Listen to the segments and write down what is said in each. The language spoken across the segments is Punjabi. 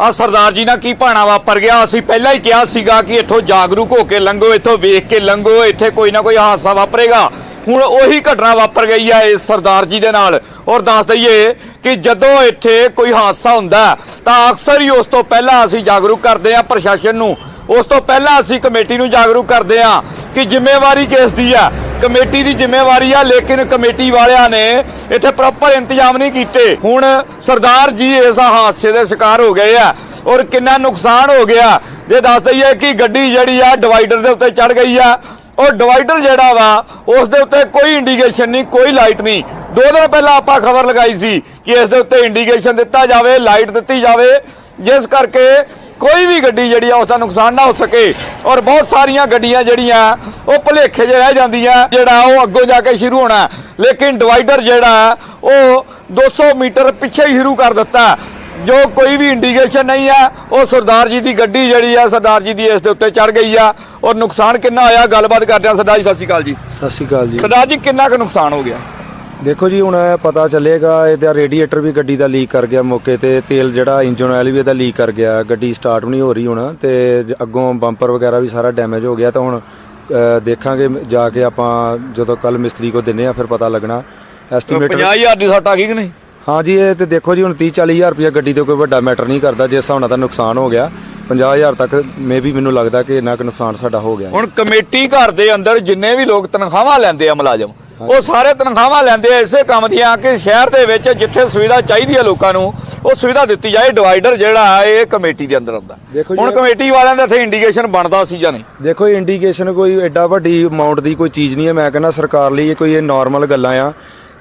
ਆ ਸਰਦਾਰ ਜੀ ਨਾਲ ਕੀ ਭਾਣਾ ਵਾਪਰ ਗਿਆ? ਅਸੀਂ ਪਹਿਲਾਂ ਹੀ ਕਿਹਾ ਸੀਗਾ ਕਿ ਇੱਥੋਂ ਜਾਗਰੂਕ ਹੋ ਕੇ ਲੰਘੋ, ਇੱਥੋਂ ਵੇਖ ਕੇ ਲੰਘੋ, ਇੱਥੇ ਕੋਈ ਨਾ ਕੋਈ ਹਾਦਸਾ ਵਾਪਰੇਗਾ। ਹੁਣ ਉਹੀ ਘਟਨਾ ਵਾਪਰ ਗਈ ਆ ਇਸ ਸਰਦਾਰ ਜੀ ਦੇ ਨਾਲ। ਔਰ ਦੱਸ ਦਈਏ ਕਿ ਜਦੋਂ ਇੱਥੇ ਕੋਈ ਹਾਦਸਾ ਹੁੰਦਾ, ਤਾਂ ਅਕਸਰ ਹੀ ਉਸ ਤੋਂ ਪਹਿਲਾਂ ਅਸੀਂ ਜਾਗਰੂਕ ਕਰਦੇ ਹਾਂ ਪ੍ਰਸ਼ਾਸਨ ਨੂੰ। ਉਸ ਤੋਂ ਪਹਿਲਾਂ ਅਸੀਂ ਕਮੇਟੀ ਨੂੰ ਜਾਗਰੂਕ ਕਰਦੇ ਹਾਂ ਕਿ ਜ਼ਿੰਮੇਵਾਰੀ ਕਿਸ ਦੀ ਆ? ਕਮੇਟੀ ਦੀ ਜ਼ਿੰਮੇਵਾਰੀ ਆ, ਲੇਕਿਨ ਕਮੇਟੀ ਵਾਲਿਆਂ ਨੇ ਇੱਥੇ ਪ੍ਰੋਪਰ ਇੰਤਜ਼ਾਮ ਨਹੀਂ ਕੀਤੇ। ਹੁਣ ਸਰਦਾਰ ਜੀ, ਇਸ ਹਾਦਸੇ ਦੇ ਸ਼ਿਕਾਰ ਹੋ ਗਏ ਆ ਔਰ ਕਿੰਨਾ ਨੁਕਸਾਨ ਹੋ ਗਿਆ। ਜੇ ਦੱਸ ਦਈਏ ਕਿ ਗੱਡੀ ਜਿਹੜੀ ਆ, ਡਿਵਾਈਡਰ ਦੇ ਉੱਤੇ ਚੜ ਗਈ ਆ। ਔਰ ਡਿਵਾਈਡਰ ਜਿਹੜਾ ਵਾ, ਉਸ ਦੇ ਉੱਤੇ ਕੋਈ ਇੰਡੀਕੇਸ਼ਨ ਨਹੀਂ, ਕੋਈ ਲਾਈਟ ਨਹੀਂ। ਦੋ ਦਿਨ ਪਹਿਲਾਂ ਆਪਾਂ ਖਬਰ ਲਗਾਈ ਸੀ ਕਿ ਇਸ ਦੇ ਉੱਤੇ ਇੰਡੀਕੇਸ਼ਨ ਦਿੱਤਾ ਜਾਵੇ ਲਾਈਟ ਦਿੱਤੀ ਜਾਵੇ। ਜਿਸ ਕਰਕੇ ਕੋਈ ਵੀ ਗੱਡੀ ਜਿਹੜੀ ਆ ਉਸ ਦਾ ਨੁਕਸਾਨ ਨਾ ਹੋ ਸਕੇ। ਔਰ ਬਹੁਤ ਸਾਰੀਆਂ ਗੱਡੀਆਂ ਜਿਹੜੀਆਂ ਉਹ ਭੁਲੇਖੇ 'ਚ ਰਹਿ ਜਾਂਦੀਆਂ ਜਿਹੜਾ ਉਹ ਅੱਗੋਂ ਜਾ ਕੇ ਸ਼ੁਰੂ ਹੋਣਾ। ਲੇਕਿਨ ਡਿਵਾਈਡਰ ਜਿਹੜਾ ਉਹ 200 ਮੀਟਰ ਪਿੱਛੇ ਹੀ ਸ਼ੁਰੂ ਕਰ ਦਿੱਤਾ। ਜੋ ਕੋਈ ਵੀ ਇੰਡੀਕੇਸ਼ਨ ਨਹੀਂ ਆ ਉਹ ਸਰਦਾਰ ਜੀ ਦੀ ਗੱਡੀ ਜਿਹੜੀ ਆ ਸਰਦਾਰ ਜੀ ਦੀ ਇਸ ਦੇ ਉੱਤੇ ਚੜ ਗਈ ਆ। ਔਰ ਨੁਕਸਾਨ ਕਿੰਨਾ ਹੋਇਆ? ਗੱਲਬਾਤ ਕਰਦੇ ਆ ਸਰਦਾਰ ਜੀ ਸਤਿ ਸ਼੍ਰੀ ਅਕਾਲ ਜੀ। ਸਤਿ ਸ਼੍ਰੀ ਅਕਾਲ ਜੀ। ਸਰਦਾਰ ਜੀ ਕਿੰਨਾ ਕੁ ਨੁਕਸਾਨ ਹੋ ਗਿਆ? ਦੇਖੋ ਜੀ ਹੁਣ ਪਤਾ ਚੱਲੇਗਾ ਇਹਦਾ ਰੇਡੀਏਟਰ ਵੀ ਗੱਡੀ ਦਾ ਲੀਕ ਕਰ ਗਿਆ ਮੌਕੇ ਤੇ ਤੇਲ ਜਿਹੜਾ ਇੰਜਨ ਆਇਲ ਵੀ ਇਹਦਾ ਲੀਕ ਕਰ ਗਿਆ ਗੱਡੀ ਸਟਾਰਟ ਵੀ ਨਹੀਂ ਹੋ ਰਹੀ ਹੁਣ ਤੇ ਅੱਗੋਂ ਬੰਪਰ ਵਗੈਰਾ ਵੀ ਸਾਰਾ ਡੈਮੇਜ ਹੋ ਗਿਆ ਤਾਂ ਹੁਣ ਦੇਖਾਂਗੇ ਜਾ ਕੇ ਆਪਾਂ ਜਦੋਂ ਕੱਲ ਮਿਸਤਰੀ ਕੋ ਦਿੰਨੇ ਆ ਫਿਰ ਪਤਾ ਲੱਗਣਾ। ਐਸਟੀਮੇਟ 50000 ਦੀ ਸੱਟ ਆ ਗਈ ਕਿ ਨਹੀਂ? ਹਾਂ ਜੀ ਇਹ ਤੇ ਦੇਖੋ ਜੀ ਹੁਣ 30 40000 ਰੁਪਏ ਗੱਡੀ ਤੇ ਕੋਈ ਵੱਡਾ ਮੈਟਰ ਨਹੀਂ ਕਰਦਾ ਜਿਸ ਹਿਸਾਬ ਨਾਲ ਦਾ ਨੁਕਸਾਨ ਹੋ ਗਿਆ। 50000 ਤੱਕ ਮੇ ਵੀ ਮੈਨੂੰ ਲੱਗਦਾ ਕਿ ਇੰਨਾ ਕੁ ਨੁਕਸਾਨ ਸਾਡਾ ਹੋ ਗਿਆ। ਹੁਣ ਕਮੇਟੀ ਘਰ ਦੇ ਅੰਦਰ ਜਿੰਨੇ ਵੀ ਲੋਕ ਤਨਖਾਹਾਂ ਲੈਂਦੇ ਆ ਮੁਲਾਜ਼ਮ ਉਹ ਸਾਰੇ ਤਨਖਾਹਾਂ ਲੈਂਦੇ ਆ ਇਸੇ ਕੰਮ ਦੀਆਂ ਕਿ ਸ਼ਹਿਰ ਦੇ ਵਿੱਚ ਜਿੱਥੇ ਸੁਵਿਧਾ ਚਾਹੀਦੀ ਹੈ ਲੋਕਾਂ ਨੂੰ ਉਹ ਸੁਵਿਧਾ ਦਿੱਤੀ ਜਾਏ ਡਿਵਾਈਡਰ ਜਿਹੜਾ ਹੈ ਇਹ ਕਮੇਟੀ ਦੇ ਅੰਦਰ ਆਉਂਦਾ। ਹੁਣ ਕਮੇਟੀ ਵਾਲਿਆਂ ਦੇ ਇੱਥੇ ਇੰਡੀਕੇਸ਼ਨ ਬਣਦਾ ਸੀ ਜਾਂ ਨਹੀਂ? ਦੇਖੋ ਇੰਡੀਕੇਸ਼ਨ ਕੋਈ ਐਡਾ ਵੱਡੀ ਅਮਾਉਂਟ ਦੀ ਕੋਈ ਚੀਜ਼ ਨਹੀਂ ਹੈ ਮੈਂ ਕਹਿੰਦਾ ਸਰਕਾਰ ਲਈ ਇਹ ਕੋਈ ਇਹ ਨਾਰਮਲ ਗੱਲਾਂ ਆ।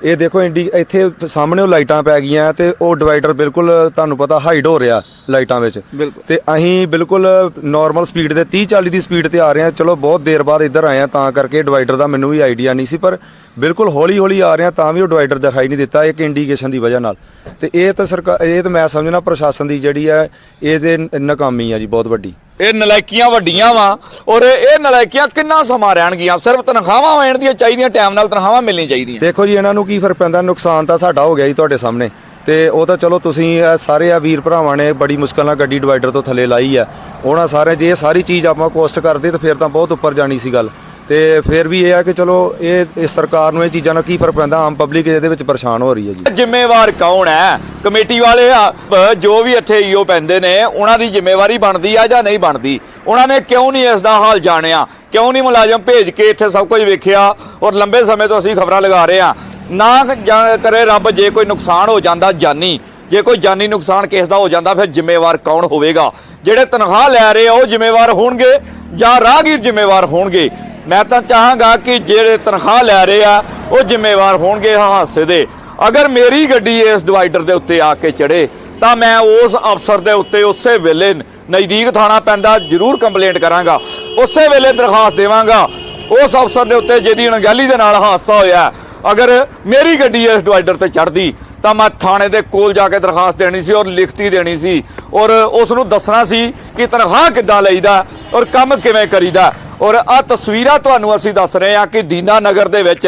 ਇਹ ਦੇਖੋ ਇੰਡੀ ਇੱਥੇ ਸਾਹਮਣੇ ਉਹ ਲਾਈਟਾਂ ਪੈ ਗਈਆਂ ਤੇ ਉਹ ਡਿਵਾਈਡਰ ਬਿਲਕੁਲ ਤੁਹਾਨੂੰ ਪਤਾ ਹਾਈਡ ਹੋ ਰਿਹਾ ਲਾਈਟਾਂ ਵਿੱਚ। ਤੇ ਅਸੀਂ ਬਿਲਕੁਲ ਨਾਰਮਲ ਸਪੀਡ ਤੇ 30 40 ਦੀ ਸਪੀਡ ਤੇ ਆ ਰਹੇ ਹਾਂ। ਚਲੋ ਬਹੁਤ ਦੇਰ ਬਾਅਦ ਇੱਧਰ ਆਏ ਆ ਤਾਂ ਕਰਕੇ ਡਿਵਾਈਡਰ ਦਾ ਮੈਨੂੰ ਵੀ ਆਈਡੀਆ ਨਹੀਂ ਸੀ ਪਰ ਬਿਲਕੁਲ ਹੌਲੀ ਹੌਲੀ ਆ ਰਹੇ ਹਾਂ ਤਾਂ ਵੀ ਉਹ ਡਿਵਾਈਡਰ ਦਿਖਾਈ ਨਹੀਂ ਦਿੱਤਾ ਇੱਕ ਇੰਡੀਕੇਸ਼ਨ ਦੀ ਵਜ੍ਹਾ ਨਾਲ। ਤੇ ਇਹ ਤਾਂ ਸਰਕਾਰ ਇਹ ਤਾਂ ਮੈਂ ਸਮਝਣਾ ਪ੍ਰਸ਼ਾਸਨ ਦੀ ਜਿਹੜੀ ਹੈ ਇਹਦੇ ਨਾਕਾਮੀ ਆ ਜੀ ਬਹੁਤ ਵੱਡੀ। ਇਹ ਨਲਾਇਕੀਆਂ ਵੱਡੀਆਂ ਵਾ ਔਰ ਇਹ ਨਲਾਇਕੀਆਂ ਕਿੰਨਾ ਸਮਾਂ ਰਹਿਣਗੀਆਂ? ਸਿਰਫ ਤਨਖਾਹਾਂ ਲੈਣ ਦੀਆਂ ਚਾਹੀਦੀਆਂ, ਟਾਈਮ ਨਾਲ ਤਨਖਾਹਾਂ ਮਿਲਣੀਆਂ ਚਾਹੀਦੀਆਂ। ਦੇਖੋ ਜੀ, ਇਹਨਾਂ ਨੂੰ ਕੀ ਫ਼ਰਕ ਪੈਂਦਾ? ਨੁਕਸਾਨ ਤਾਂ ਸਾਡਾ ਹੋ ਗਿਆ ਜੀ ਤੁਹਾਡੇ ਸਾਹਮਣੇ। ਤੇ ਉਹ ਤਾਂ ਚਲੋ ਤੁਸੀਂ ਸਾਰੇ ਆ ਵੀਰ ਭਰਾਵਾਂ ਨੇ ਬੜੀ ਮੁਸ਼ਕਲ ਨਾਲ ਗੱਡੀ ਡਿਵਾਈਡਰ ਤੋਂ ਥੱਲੇ ਲਾਈ ਆ। ਉਹਨਾਂ ਸਾਰੇ, ਜੇ ਇਹ ਸਾਰੀ ਚੀਜ਼ ਆਪਾਂ ਕੋਸਟ ਕਰਦੇ ਤਾਂ ਫਿਰ ਤਾਂ ਬਹੁਤ ਉੱਪਰ ਜਾਣੀ ਸੀ ਗੱਲ। ਤੇ ਫਿਰ ਵੀ ਇਹ ਆ ਕਿ ਚਲੋ ਇਹ ਇਸ ਸਰਕਾਰ ਨੂੰ ਇਹ ਚੀਜ਼ਾਂ ਨਾਲ ਕੀ ਫ਼ਰਕ ਪੈਂਦਾ? ਆਮ ਪਬਲਿਕ ਇਹਦੇ ਵਿੱਚ ਪਰੇਸ਼ਾਨ ਹੋ ਰਹੀ ਹੈ ਜੀ। ਜ਼ਿੰਮੇਵਾਰ ਕੌਣ ਹੈ? ਕਮੇਟੀ ਵਾਲੇ ਆ, ਪ- ਜੋ ਵੀ ਇੱਥੇ ਈਓ ਪੈਂਦੇ ਨੇ ਉਹਨਾਂ ਦੀ ਜ਼ਿੰਮੇਵਾਰੀ ਬਣਦੀ ਆ ਜਾਂ ਨਹੀਂ ਬਣਦੀ? ਉਹਨਾਂ ਨੇ ਕਿਉਂ ਨਹੀਂ ਇਸ ਦਾ ਹਾਲ ਜਾਣਿਆ? ਕਿਉਂ ਨਹੀਂ ਮੁਲਾਜ਼ਮ ਭੇਜ ਕੇ ਇੱਥੇ ਸਭ ਕੁਝ ਵੇਖਿਆ? ਔਰ ਲੰਬੇ ਸਮੇਂ ਤੋਂ ਅਸੀਂ ਖਬਰਾਂ ਲਗਾ ਰਹੇ ਆ। ਨਾ ਜਾ- ਕਰੇ ਰੱਬ ਜੇ ਕੋਈ ਨੁਕਸਾਨ ਹੋ ਜਾਂਦਾ ਜਾਨੀ। ਜੇ ਕੋਈ ਜਾਨੀ ਨੁਕਸਾਨ ਕਿਸ ਦਾ ਹੋ ਜਾਂਦਾ ਫਿਰ ਜ਼ਿੰਮੇਵਾਰ ਕੌਣ ਹੋਵੇਗਾ? ਜਿਹੜੇ ਤਨਖਾਹ ਲੈ ਰਹੇ ਆ ਉਹ ਜ਼ਿੰਮੇਵਾਰ ਹੋਣਗੇ ਜਾਂ ਰਾਹਗੀਰ ਜ਼ਿੰਮੇਵਾਰ ਹੋਣਗੇ? ਮੈਂ ਤਾਂ ਚਾਹਾਂਗਾ ਕਿ ਜਿਹੜੇ ਤਨਖਾਹ ਲੈ ਰਹੇ ਆ, ਉਹ ਜ਼ਿੰਮੇਵਾਰ ਹੋਣਗੇ ਹਾਦਸੇ ਦੇ। ਅਗਰ ਮੇਰੀ ਗੱਡੀ ਇਸ ਡਿਵਾਈਡਰ ਦੇ ਉੱਤੇ ਆ ਕੇ ਚੜੇ ਤਾਂ ਮੈਂ ਉਸ ਅਫਸਰ ਦੇ ਉੱਤੇ ਉਸੇ ਵੇਲੇ ਨਜ਼ਦੀਕ ਥਾਣਾ ਪੈਂਦਾ ਜ਼ਰੂਰ ਕੰਪਲੇਂਟ ਕਰਾਂਗਾ। ਉਸੇ ਵੇਲੇ ਦਰਖਾਸਤ ਦੇਵਾਂਗਾ। ਉਸ ਅਫਸਰ ਦੇ ਉੱਤੇ ਜਿਹਦੀ ਅਣਗਹਿਲੀ ਦੇ ਨਾਲ ਹਾਦਸਾ ਹੋਇਆ ਅਗਰ ਮੇਰੀ ਗੱਡੀ ਇਸ ਡਿਵਾਈਡਰ ਤੇ ਚੜਦੀ ਤਾਂ ਮੈਂ ਥਾਣੇ ਦੇ ਕੋਲ ਜਾ ਕੇ ਦਰਖਾਸਤ ਦੇਣੀ ਸੀ ਔਰ ਲਿਖਤੀ ਦੇਣੀ ਸੀ ਔਰ ਉਸ ਨੂੰ ਦੱਸਣਾ ਸੀ ਕਿ ਤਨਖਾਹ ਕਿੱਦਾਂ ਲਈਦਾ ਔਰ ਕੰਮ ਕਿਵੇਂ ਕਰੀਦਾ। ਔਰ ਆ ਤਸਵੀਰਾਂ ਤੁਹਾਨੂੰ ਅਸੀਂ ਦੱਸ ਰਹੇ ਹਾਂ ਕਿ ਦੀਨਾ ਨਗਰ ਦੇ ਵਿੱਚ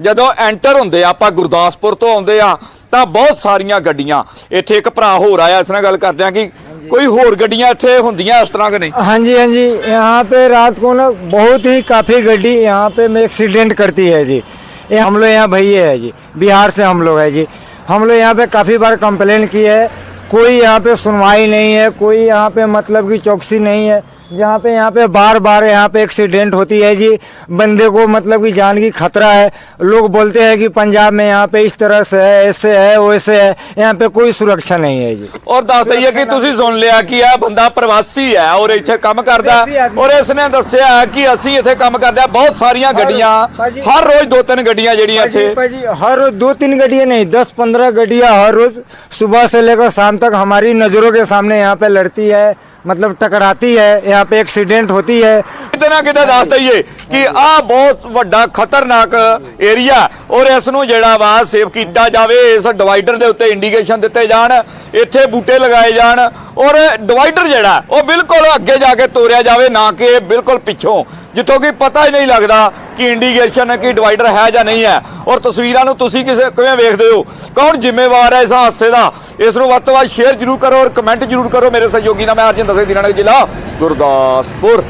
ਜਦੋਂ ਐਂਟਰ ਹੁੰਦੇ ਆ ਆਪਾਂ ਗੁਰਦਾਸਪੁਰ ਤੋਂ ਆਉਂਦੇ ਆ ਤਾਂ ਬਹੁਤ ਸਾਰੀਆਂ ਗੱਡੀਆਂ ਇੱਥੇ ਇੱਕ ਭਰਾ ਹੋਰ ਆਇਆ ਇਸ ਨਾਲ ਗੱਲ ਕਰਦੇ ਆ ਕਿ ਕੋਈ ਹੋਰ ਗੱਡੀਆਂ ਇੱਥੇ ਹੁੰਦੀਆਂ ਇਸ ਤਰ੍ਹਾਂ ਕਿ ਨਹੀਂ हाँ जी हाँ जी यहाँ पे रात को ना बहुत ही काफ़ी गड्डी यहाँ पे में एक्सीडेंट करती है जी ये हम लोग यहाँ भैया है जी बिहार से हम लोग है जी हम लोग यहाँ पे काफ़ी बार कंप्लेन की है कोई यहाँ पे सुनवाई नहीं है कोई यहाँ पे मतलब की चौकसी नहीं है जहाँ पे यहाँ पे बार बार यहाँ पे एक्सीडेंट होती है जी बंदे को मतलब की जान की खतरा है लोग बोलते हैं कि पंजाब में यहाँ पे इस तरह से है ऐसे है वैसे है यहाँ पे कोई सुरक्षा नहीं है जी ਔਰ ਦੱਸ ਦਈਏ ਕਿ ਤੁਸੀਂ ਸੁਣ ਲਿਆ ਕਿ ਇਹ ਬੰਦਾ ਪ੍ਰਵਾਸੀ ਹੈ ਔਰ ਇੱਥੇ ਕੰਮ ਕਰਦਾ ਪ੍ਰਵਾਸੀ ਆਦਮੀ। ਔਰ ਇਸ ਨੇ ਦੱਸਿਆ ਹੈ ਕਿ ਅਸੀਂ ਇੱਥੇ ਕੰਮ ਕਰਦੇ ਆ ਬਹੁਤ ਸਾਰੀਆਂ ਗੱਡੀਆਂ ਭਾਜੀ- ਹਰ ਰੋਜ਼ ਦੋ ਤਿੰਨ ਗੱਡੀਆਂ ਜਿਹੜੀਆਂ पाजी, ਇੱਥੇ पाजी, हर रोज दो तीन गाड़ियाँ नहीं दस पंद्रह गाड़ियाँ हर रोज सुबह से लेकर शाम तक हमारी नज़रों के सामने यहाँ पे लड़ती है मतलब टकराती है यहाँ पे एक्सीडेंट होती है ਕਿਤੇ ਨਾ ਕਿਤੇ ਦੱਸ ਦਈਏ ਕਿ ਆਹ ਬਹੁਤ ਵੱਡਾ ਖਤਰਨਾਕ ਏਰੀਆ ਔਰ ਇਸ ਨੂੰ ਜਿਹੜਾ ਵਾ ਸੇਵ ਕੀਤਾ ਜਾਵੇ ਇਸ ਡਿਵਾਈਡਰ ਦੇ ਉੱਤੇ ਇੰਡੀਕੇਸ਼ਨ ਦਿੱਤੇ ਜਾਣ ਇੱਥੇ ਬੂਟੇ ਲਗਾਏ ਜਾਣ ਔਰ ਡਿਵਾਈਡਰ ਜਿਹੜਾ, ਉਹ ਬਿਲਕੁਲ ਅੱਗੇ ਜਾ ਕੇ ਤੋਰਿਆ ਜਾਵੇ, ਨਾ ਕਿ ਬਿਲਕੁਲ ਪਿੱਛੋਂ। ਜਿੱਥੋਂ ਕਿ ਪਤਾ ਹੀ ਨਹੀਂ ਲੱਗਦਾ ਕਿ ਇੰਡੀਕੇਸ਼ਨ ਹੈ ਕਿ ਡਿਵਾਈਡਰ ਹੈ ਜਾਂ ਨਹੀਂ ਹੈ। ਔਰ ਤਸਵੀਰਾਂ ਨੂੰ ਤੁਸੀਂ ਕਿਸੇ, ਕਿਵੇਂ ਵੇਖਦੇ ਹੋ? ਕੌਣ ਜ਼ਿੰਮੇਵਾਰ ਹੈ ਇਸ ਹਾਦਸੇ ਦਾ? ਇਸ ਨੂੰ ਵੱਧ ਤੋਂ ਵੱਧ ਸ਼ੇਅਰ ਜ਼ਰੂਰ ਕਰੋ ਔਰ ਕਮੈਂਟ ਜ਼ਰੂਰ ਕਰੋ। ਮੇਰੇ ਸਹਿਯੋਗੀ ਨਾਲ ਮੈਂ ਅਰਜਨ ਸਿੰਘ, ਦੀਨਾਨਗਰ ਜ਼ਿਲ੍ਹਾ ਗੁਰਦਾਸਪੁਰ।